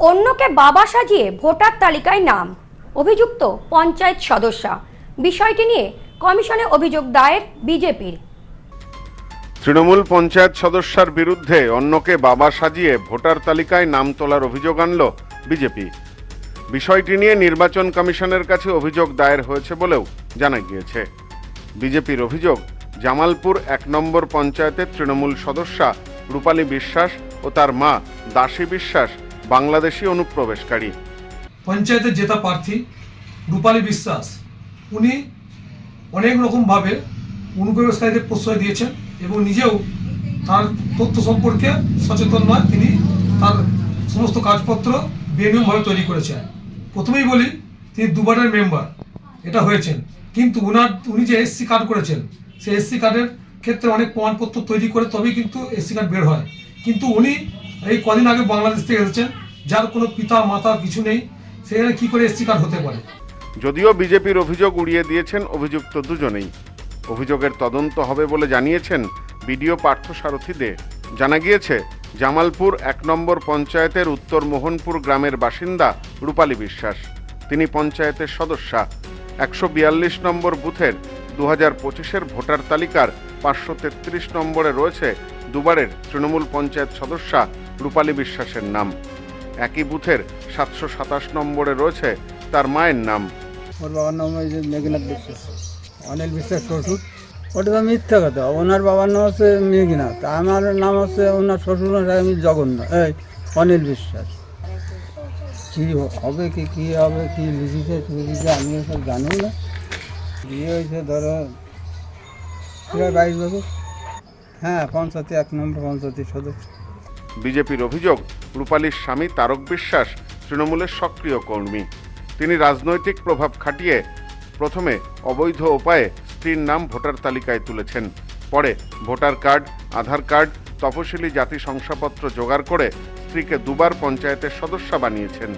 অন্যকে বাবা সাজিয়ে ভোটার তালিকায় নাম। অভিযুক্ত পঞ্চায়েত সদস্যা। বিষয়টি নিয়ে কমিশনে অভিযোগ দায়ের বিজেপির। তৃণমূল পঞ্চায়েত সদস্যার বিরুদ্ধে অন্যকে বাবা সাজিয়ে ভোটার তালিকায় নাম তোলার অভিযোগ আনল বিজেপি। বিষয়টি নিয়ে নির্বাচন কমিশনের কাছে অভিযোগ দায়ের হয়েছে বলেও জানা গিয়েছে। বিজেপির অভিযোগ, জামালপুর এক নম্বর পঞ্চায়েতের তৃণমূল সদস্যা রূপালী বিশ্বাস ও তার মা দাসী বিশ্বাস বাংলাদেশি অনুপ্রবেশকারী। পঞ্চায়েতের জেতা প্রার্থী রূপালী বিশ্বাস, উনি অনেক রকমভাবে অনুপ্রবেশকারীদের প্রশ্রয় দিয়েছেন এবং নিজেও তার তথ্য সম্পর্কে সচেতন নয়। তিনি তার সমস্ত কাজপত্র বেনিয়মভাবে তৈরি করেছেন। প্রথমেই বলি, তিনি দুবারের মেম্বার, এটা হয়েছেন। কিন্তু উনার, উনি যে এসসি কার্ড করেছেন, সেই এসসি কার্ডের ক্ষেত্রে অনেক প্রমাণপত্র তৈরি করে তবেই কিন্তু এসসি কার্ড বের হয়। কিন্তু উনি এই কদিন আগে বাংলাদেশ থেকে এসেছেন যার কোনো পিতা, মাতা কিছু নেই সেখানে কি করে এসসি কার্ড হতে পারে? যদিও বিজেপির অভিযোগ উড়িয়ে দিয়েছেন অভিযুক্ত দুজনেই। অভিযোগের তদন্ত হবে বলে জানিয়েছেন বিডিও পার্থসারথী দে। জানা গিয়েছে, জামালপুর এক নম্বর পঞ্চায়েতের উত্তর মোহনপুর গ্রামের বাসিন্দা রূপালী বিশ্বাস। তিনি পঞ্চায়েতের সদস্যা। একশো বিয়াল্লিশ নম্বর বুথের দু হাজার পঁচিশের ভোটার তালিকার পাঁচশো তেত্রিশ নম্বরে রয়েছে দুবারের তৃণমূল পঞ্চায়েত সদস্যা রূপালী বিশ্বাসের নাম। একই বুথের সাতশো সাতাশ নম্বরে রয়েছে তার মায়ের নাম। ওর বাবার নাম হয়েছে মেঘনাথ বিশ্বাস। অনিল বিশ্বাস শ্বশুর। ওটা তো মিথ্যা কথা। ওনার বাবার নাম হচ্ছে মেঘনাথ। আমার নাম হচ্ছে ওনার শ্বশুর আমি জগন্নাথ। এই অনিল বিশ্বাস। কী হবে কি, কী হবে, কী লিখিছে লিখিছে, আমি সব জানি না। বিয়ে হয়েছে ধরো প্রায় বাইশ বছর। হ্যাঁ পঞ্চায়েত এক নম্বর পঞ্চায়েতের সদস্য। বিজেপির অভিযোগ, রূপালীর স্বামী তারক বিশ্বাস তৃণমূলের সক্রিয় কর্মী। তিনি রাজনৈতিক প্রভাব খাটিয়ে প্রথমে অবৈধ উপায়ে স্ত্রীর নাম ভোটার তালিকায় তুলেছেন। পরে ভোটার কার্ড, আধার কার্ড তপশিলি জাতি শংসাপত্র জোগাড় করে স্ত্রীকে দুবার পঞ্চায়েতের সদস্য বানিয়েছেন।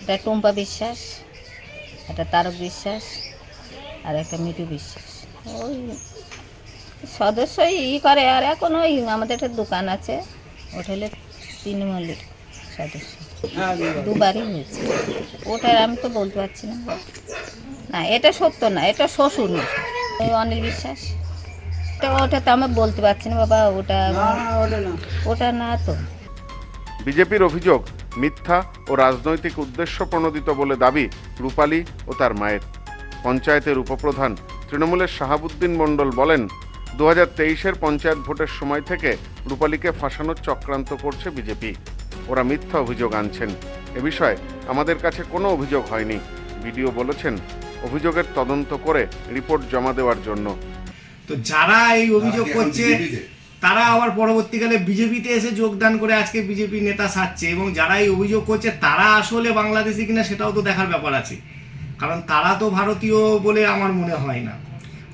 একটা টুম্পা বিশ্বাস, একটা তারক বিশ্বাস, আর একটা মিঠু বিশ্বাস। ওই সদস্যই ই করে, আর এখন ওই আমাদের একটা দোকান আছে। ওটা হলে তৃণমূলের সদস্য। দুবারই হয়েছে। ওটা আমি তো বলতে পারছি না। না এটা সত্য না এটা শ্বশুর না। অনিল বিশ্বাস। তো ওটা তো আমি বলতে পারছি না বাবা ওটা ওটা না তো। বিজেপির অভিযোগ মিথ্যা ও রাজনৈতিক উদ্দেশ্য প্রণোদিত বলে দাবি রূপালী ও তার মায়ের। পঞ্চায়েতের উপপ্রধান তৃণমূলের শাহাবুদ্দিন মণ্ডল বলেন দু হাজার তেইশের পঞ্চায়েত ভোটের সময় থেকে রূপালীকে ফাঁসানোর চক্রান্ত করছে বিজেপি। ওরা মিথ্যা অভিযোগ আনছেন। এ বিষয়ে আমাদের কাছে কোনো অভিযোগ হয়নি। বিডিও বলেছেন অভিযোগের তদন্ত করে রিপোর্ট জমা দেওয়ার জন্য। তো যারা এই অভিযোগ করছে তারা আবার পরবর্তীকালে বিজেপিতে এসে যোগদান করে আজকে বিজেপি নেতা সাজছে এবং যারা এই অভিযোগ করছে তারা আসলে বাংলাদেশি কিনা সেটাও তো দেখার ব্যাপার আছে। কারণ তারা তো ভারতীয় বলে আমার মনে হয় না।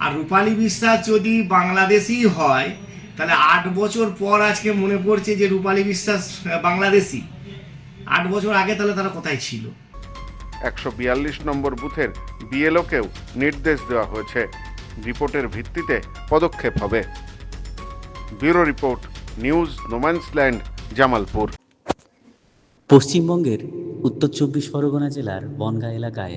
আর রূপালী বিশ্বাস যদি বাংলাদেশি হয় তাহলে আট বছর পর আজকে মনে পড়ছে যে রূপালী বিশ্বাস বাংলাদেশি। আট বছর আগে তাহলে তারা কোথায় ছিল? একশো বিয়াল্লিশ নম্বর বুথের বিএলওকেও নির্দেশ দেওয়া হয়েছে। রিপোর্টের ভিত্তিতে পদক্ষেপ হবে। Bureau report news no man's land Jamalpur. পশ্চিমবঙ্গের উত্তর চব্বিশ পরগনা জেলার বনগাঁ এলাকায়